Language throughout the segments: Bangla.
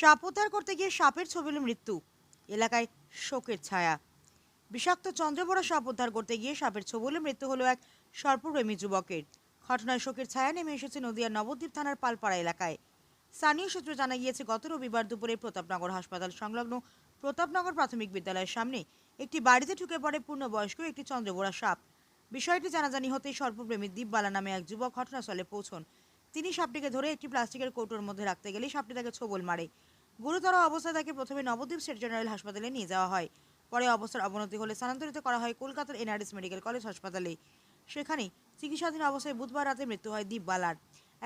সাপ উদ্ধার করতে গিয়ে সাপের ছবিলে মৃত্যু। এলাকায় শোকের ছায়া। বিষাক্ত চন্দ্রবড়া সাপ উদ্ধার করতে গিয়ে সাপের ছবলে মৃত্যু হলো এক সর্পপ্রেমী যুবকের। ঘটনায় শোকের ছায়া নেমে এসেছে নদিয়ার নবদ্বীপ থানার পালপাড়া এলাকায়। স্থানীয় সূত্রে জানা গিয়েছে, গত রবিবার দুপুরে প্রতাপনগর হাসপাতাল সংলগ্ন প্রতাপনগর প্রাথমিক বিদ্যালয়ের সামনে একটি বাড়িতে ঢুকে পড়ে পূর্ণবয়স্ক একটি চন্দ্রবোড়া সাপ। বিষয়টি জানাজানি হতেই সর্পপ্রেমী দীপবালা নামে এক যুবক ঘটনাস্থলে পৌঁছন। তিনি সাপটিকে ধরে একটি প্লাস্টিকের কৌটোর মধ্যে রাখতে গেলেই সাপটি তাকে ছোবল মারে। গুরুতর অবস্থায় তাকে প্রথমে নবদ্বীপ স্টেট জেনারেল হাসপাতালে নিয়ে যাওয়া হয়। পরে অবস্থার অবনতি হলে স্থানান্তরিত করা হয় কলকাতার এনআরএস মেডিকেল কলেজ হাসপাতালে। সেখানে চিকিৎসাধীন অবস্থায় বুধবার রাতে মৃত্যু হয় দীপবালার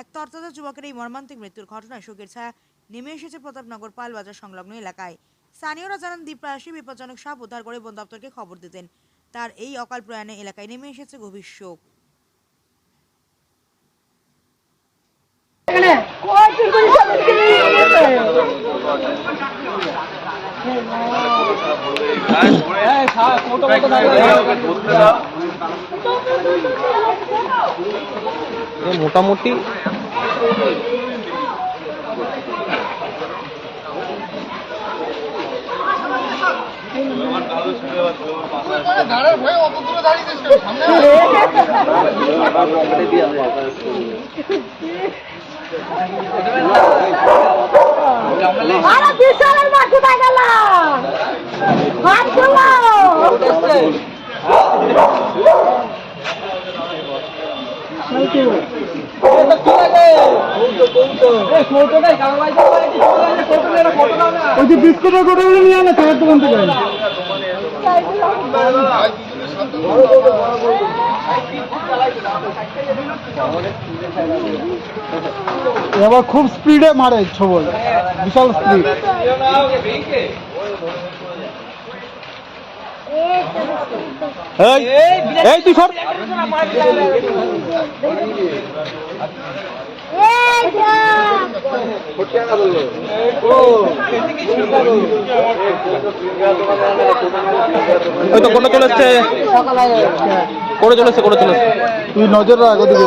এক তর্তাজা যুবকের এই মর্মান্তিক মৃত্যুর ঘটনায় শোকের ছায়া নেমে এসেছে প্রতাপনগর পালবাজার সংলগ্ন এলাকায়। স্থানীয়রা জানান দীপপ্রায়সী বিপজ্জনক সাপ উদ্ধার করে বন দপ্তরকে খবর দিতেন। তার এই অকাল প্রয়াণে এলাকায় নেমে এসেছে গভীর শোক। মোটামুটি আরে ওই যে বিস্কুটের নিয়ে আনে চায়ের দোকান থেকে এবার খুব স্পিডে মারে ছবল, বিশাল স্পিড। এই, তুই সর। ওই তো কোনটা চলে এসছে করে চলে এসছে করে চলে এসছে তুই নজর রাখ ওদিকে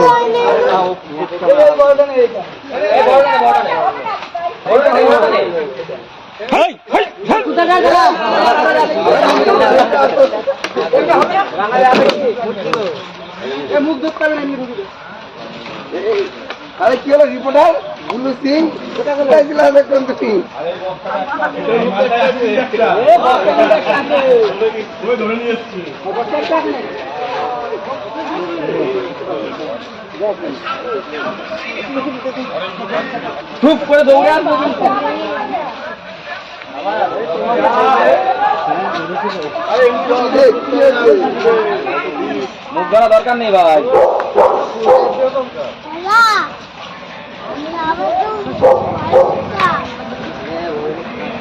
হেই, হেই, হেই। আরে কি হলো রিপোর্টার বুলু সিং? কোথায় ছিল তুমি করে দৌড়ে আসব? মুখ ধরা দরকার নেই ভাই বাবা আমরা আবার তো আচ্ছা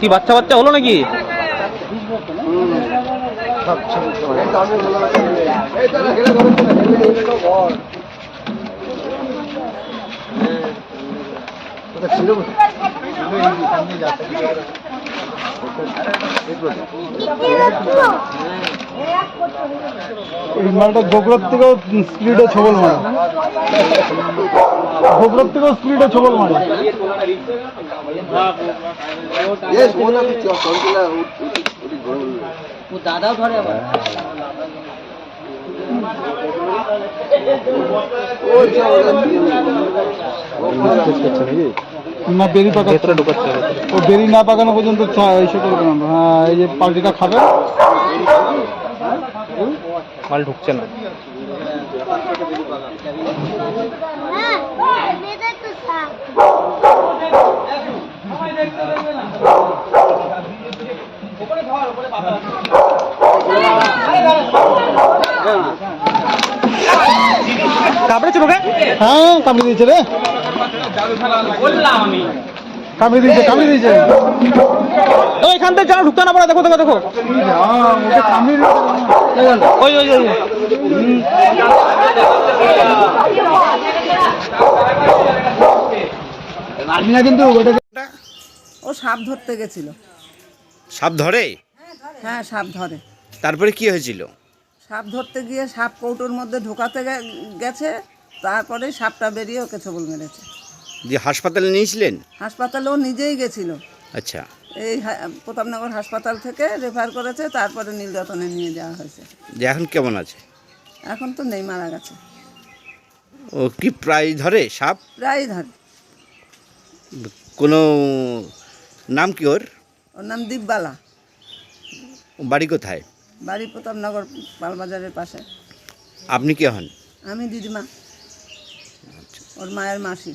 কি বাচ্চা বাচ্চা হলো নাকি ছিল। এই মালটা গোবরার থেকেও স্পিডে ছবল মারে গোবরার থেকেও স্পিডে ছবল মারে উঠ, ধরে চ, ওটা না বেরি পাকা ভেতরে ঢুকাচ্ছে ও বেরি না পাকানো পর্যন্ত এসে করবে না। হ্যাঁ এই যে পাল্টিটা খাবে। মাল ঢুকছে না হ্যাঁ বেদে তো থাক কাপড়ে ছিল হ্যাঁ কামড়ে দিয়েছে রে। কামড়ে দিয়েছে কামড়ে দিয়েছে। ও এখান থেকে যেন ঢুকতে না পারে দেখো দেখো দেখো। হ্যাঁ, ওই ওই। ওই কিন্তু ও সাপ ধরতে গেছিল। সাপ ধরে? হ্যাঁ সাপ ধরে। তারপরে কি হয়েছিল? সাপ ধরতে গিয়ে সাপ কৌটোর মধ্যে ঢোকাতে গেছে তারপরে সাপটা বেরিয়ে ওকে ছবল মেরেছে। যে হাসপাতালে নিয়েছিলেন? হাসপাতালেও নিজেই গেছিল। আচ্ছা। এই প্রতাপনগর হাসপাতাল থেকে রেফার করেছে তারপরে নীলরতনে নিয়ে যাওয়া হয়েছে। যে এখন কেমন আছে? এখন তো নেই মারা গেছে। ও কি প্রায় ধরে সাপ? প্রায় ধরে। কোনো নাম কি ওর? ওর নাম দীপবালা। বাড়ি কোথায়? বাড়ি প্রতাপনগর পালবাজারের পাশে। আপনি কে হন? আমি দিদিমা। ওর মায়ের মাসি।